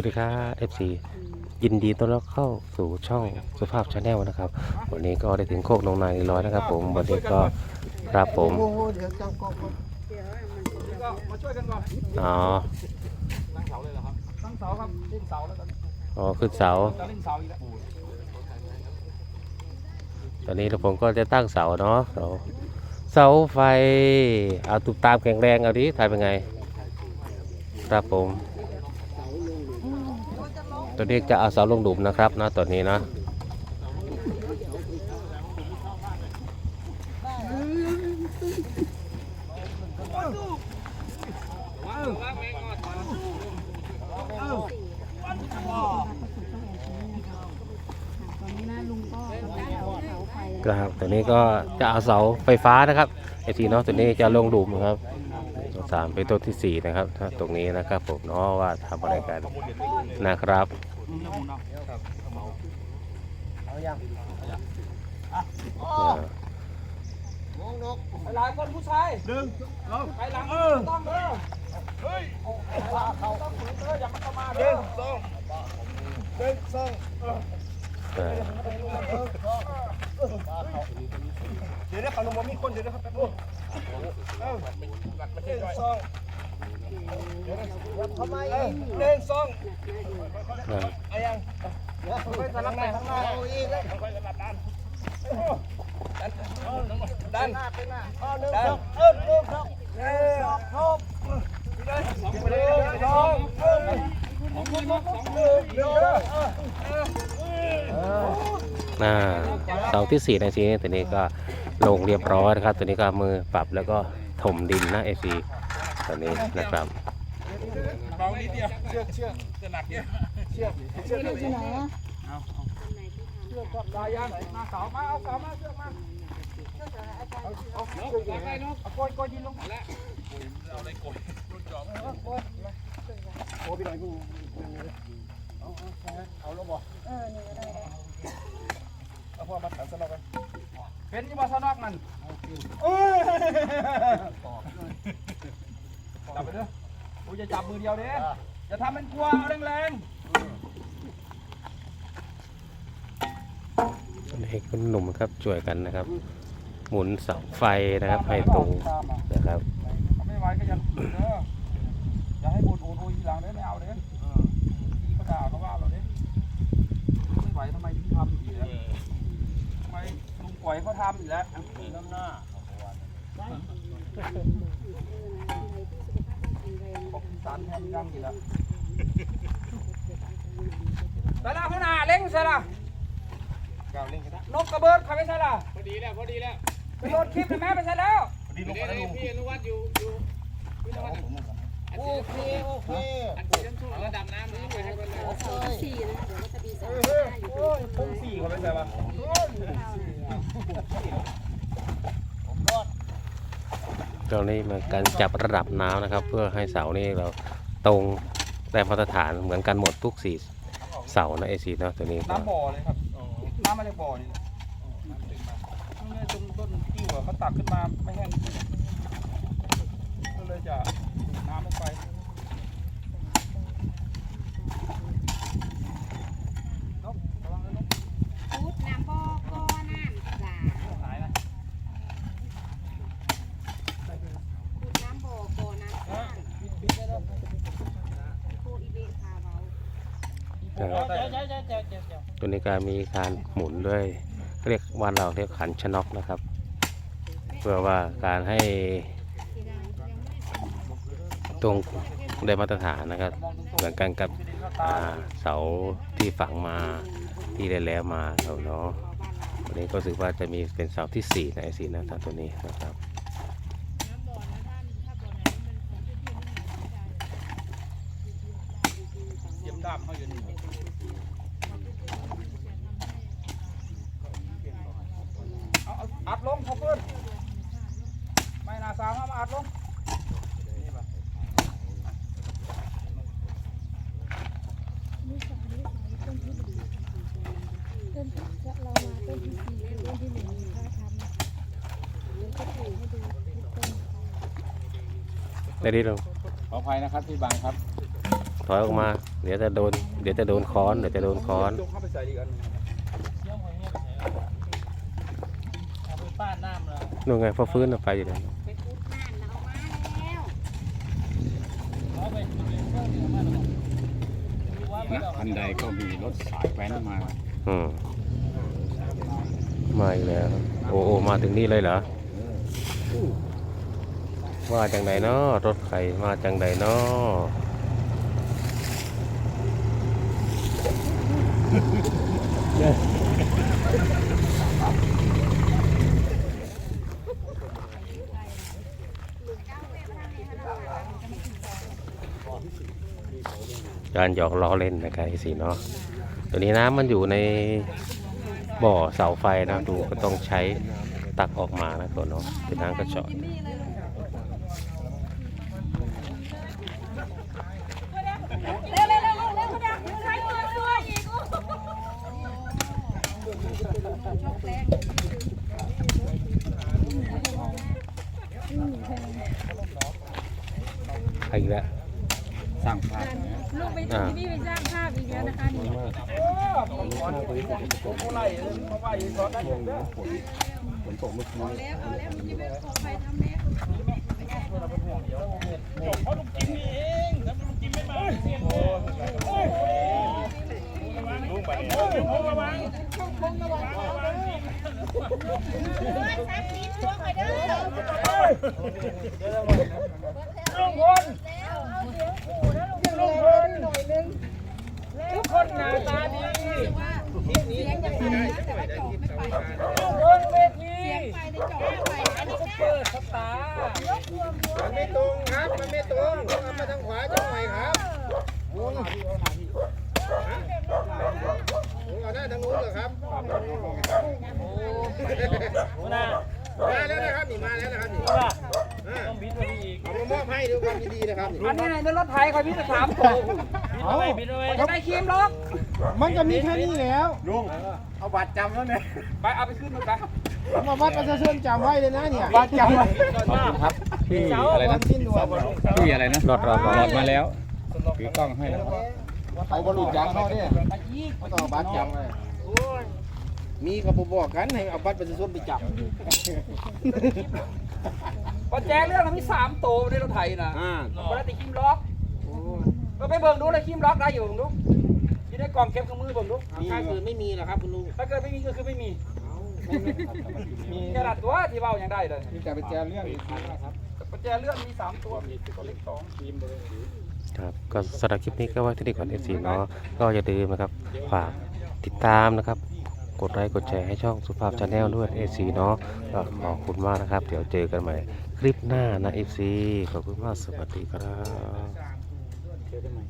วัสดีครับ FC ยินดีต้อนรับเข้าสู่ช่องสุภาพชาแนลนะครับ วันนี้ก็ได้ถึงโคกนงนายร้อยนะครับ ผมวันนี้ก็รับผมโอ้โหเดี๋ยวจับกองก่อนก็มาช่วยกันก่อนอ๋อตั้งเสาเลยเหรอครับตั้งเสาครับเล่นเสาแล้วตอนนี้อ๋อขึ้นเสาจะเล่นเสาอีกแล้วตอนนี้ผมก็จะตั้งเสาเนาะเสาเสาไฟเอาตุบตามแข็งแรงเอาดิถ่ายเป็นไงครับผม ตัวนี้จะเอาเสาลงดุมนะครับนะตอนนี้นะกลังเอาเสาไฟครับตัวนี้ก็จะเอาเสาไฟฟ้านะครับไอทีเนาะตัวนี้จะลงดุมนะครับตัวสามเป็นต้นที่สี่นะครับตรงนี้นะครับผมเนาะว่าทำอะไรกันนะครับ เอายังอ่ามองนกหลายคนผู้ชายดึงไปหลังต้องเด้อเฮ้ยเขาต้องฝืนเด้ออย่ามันเข้ามาเด้ออ่าเดี๋ยวเขาลงมามีคนเดี๋ยวนะครับแป๊บนึงเออหนึ่งสอง ทำไมเออหนึ่งสองอ่าไอ้ยังไปสลับไปข้างหน้าเอาอีกแล้วค่อยๆสลับด้านดันหน้าไปหน้าเอาหนึ่งดัสนองเออเออครับเออครับไปเลยสองเออสองคนสองคนเออเดี๋ยอออ่าเสาที่สี่ในทีนี้ตัวนี้ก็ลงเรียบร้อยนะครับ ตัวนี้ก็มือปรับแล้วก็ถมดินนะเอซี ตัวนี้นะครับเบานิดเดียวเชือกเชือกจะหนักเนี่ยเชือกเชือกที่ไหนอะเอาเอาเชือกกับลายยางมาเสามาเอาเสามาเชือกมาเอาเอาเชือกไปเนาะเอาโกยโกยยินลงแล้วเอาอะไรโกยรุ่นจอบโกยโกยไปหน่อยกูเอาเอาเอาล้วบ่เออนี่ก็ได้เอาพวกมาถันสลับกันเป็นยี่บอสนอกนั่นเอ้ จับไปเด้อโอ้ยจะจับมือเดียวเด้อย่าทำเป็นกลัวเอาแรงตัวนี้คุณหนุ่มครับช่วยกันนะครับ หมุนเสาไฟนะครับให้ตรงนะครับๆไม่ไหวก็อย่าฝืนเด้ออย่าให้บ่นโอนโอยทีหลังเด้อไม่เอาเด้อพี่เขาด่าเขาว่าเราเด้ไม่ไหวทำไมพี่ทำอีกแล้วทำไมลุงปล่อยเขาทำอีกแล้วน้ำหน้า บอกสารแทนยังอีกแล้วใส่ละพ่อหน้าเล้งใส่ละนกกระเบิดใครไม่ใช่ละพอดีแล้ว พอดีแล้วไปโหลดคลิปเลยแม่ไปใช่แล้วเดี๋ยวนี้พี่อนุวัฒน์อยู่อยู่พี่อนุวัฒน์อันโอที่เคโอเคอันที่ชั้นสูงระดับน้ำนี่ไปให้เพื่อนเลยเสาที่สี่นะเดี๋ยวก็จะมีเสาเฮ้ห้ายอยู่โอ้ยพุ่งสี่เขาไม่ใช่ปะ ตอนนี้มันการจับระดับน้ำนะครับ เพื่อให้เสานี่เราตรงได้มาตรฐานเหมือนกันหมดทุกสี่เสานะเอซีนะตัวนี้น้ำบ่อเลยครับน้ำมาจากบ่อนี่แหละนี่ตรงต้นกิ้วอะเขาตักขึ้นมาไม่แห้งก็เลยจะดูดน้ำลงไป นกระวังนะนก พุดน้ำบ่อก้อน้ำจ้า หายนะ พุดน้ำบ่อก้อน้ำจ้า ปิดปิดได้แล้ว โคอีเบคาเบา ครับ เจ๊เจ๊เจ๊เจ๊เจ๊เจ๊ ตัวนี้การมีการหมุนด้วยเรียกวันเราเรียกขันชนกนะครับ เพื่อว่าการให้ตรงได้มาตรฐานนะครับ เหมือนกันกับเสาที่ฝังมาที่ได้แล้วมาเราเนาะวันนี้ก็ถือว่าจะมีเป็นเสาที่สี่ในสี่นะครับตัวนี้นะครับ เยี่ยมด้ามเขาอยู่นี่เอาเอาอัดลงเขาเพิ่น ไม่น่าสามามาอัดลงต้นที่เรามาต้นที่สี่ต้นที่หนึ่งเขาทำเดี๋ยวจะปลูกให้ดูทุกต้นได้ดีลงขออภัยนะครับที่บังครับ ถอยออกมา เดี๋ยวจะโดน เดี๋ยวจะโดนค้อน เดี๋ยวจะโดนค้อนเข้าไปใส่ดีกอันนู่นไงพอฟื้นไปอยู่เลย นะเอาทันใดก็มีรถสายแว้นมาอืมมาอีกแล้ว โอ้โอมาถึงนี่เลยเหรอมาจังไหนเนาะรถไข่มาจังไหนเนาะ การหยอกล้อเล่นนะครับไอสีเนาะตัวนี้น้ำมันอยู่ในบ่อเสาไฟนะดูก็ต้องใช้ตักออกมานะตัวเนาะเป็นน้ำกระชอกเร็วเร็วเร็วเร็วเร็วใช้มือด้วยอีกแล้วสร้างภาพ ลูกไปที่นี่ไปสร้างภาพอีกแล้วนะคะนี่ผมขอผมขอไล่มาไว้สอนได้ยังเด้อฝนตกเมื่อคืนแล้วเอาแล้วมันจะเป็นของใครทำแล้ว เพราะลุงจิมนี่เองถ้าลุงจิมไม่มาเสียโอ้ยลุงไปเนี่ยลุงระวัง ลุงพลลุงพลทุกคนหน้าตาดีลุงพลเวทีเปิดสตาร์ มันไม่ตรงครับ มันไม่ตรงต้องเอามาทางขวาจังหน่อยครับหมุนหมุน เอาหน้าทางนู้นเหรอครับหัวหน้ามาแล้วนะครับนี่มาแล้วนะครับนี่ว่าอ่าต้องบิดมาอีกเอามามอบให้ด้วยความยินดีนะครับนี่อันนี้ในรถไถคอยพี่จะถามโตบิดเอาไว้บิดเอาไว้จะได้ครีมล็อก มันก็มีแค่นี้แล้วลุงเอาบัตรจำแล้วเนี่ยไปเอาไปขึ้นมาไปเอามาวัดประชาชนจำไว้เลยนะเนี่ยบ้านจำไว้ครับพี่อะไรนะสิ้นหัวพี่อะไรนะรอดรอดรอดรอดมาแล้ว ถือกล้องให้แล้วเอาบรรลุจังเขาเนี่ยเขาต้องเอาบัตรจำไว้มีเขาบอกกันให้เอาบัตรประชาชนไปจับปัจแจเรื่องเรามีสามโตในรถไถนะอ่าปกติครีมล็อกก็ไปเบิ่งดูเลยครีมล็อกได้อยู่เบิ่งดูอยู่ในกล่องเก็บเครื่องมือเบิ่งดูถ้าเกิดไม่มีนะครับคุณลุงถ้าเกิดไม่มีก็คือไม่มีแค่ดัดตัวที่เบายังได้เลยมีแต่ไปแจเรื่องอีกทีนะครับปัจแจเรื่องมีสามตัวมีตัวเล็กสอง ครับก็สำหรับคลิปนี้ก็ไว้ที่นี่ก่อนเอฟซีเนาะก็อย่าลืมนะครับฝากติดตามนะครับ กดไลค์กดแชร์ให้ช่องสุภาพชาแนลด้วยเอซีเนาะก็ขอบคุณมากนะครับ เดี๋ยวเจอกันใหม่คลิปหน้านะเอฟซีขอบคุณมากสวัสดีครับ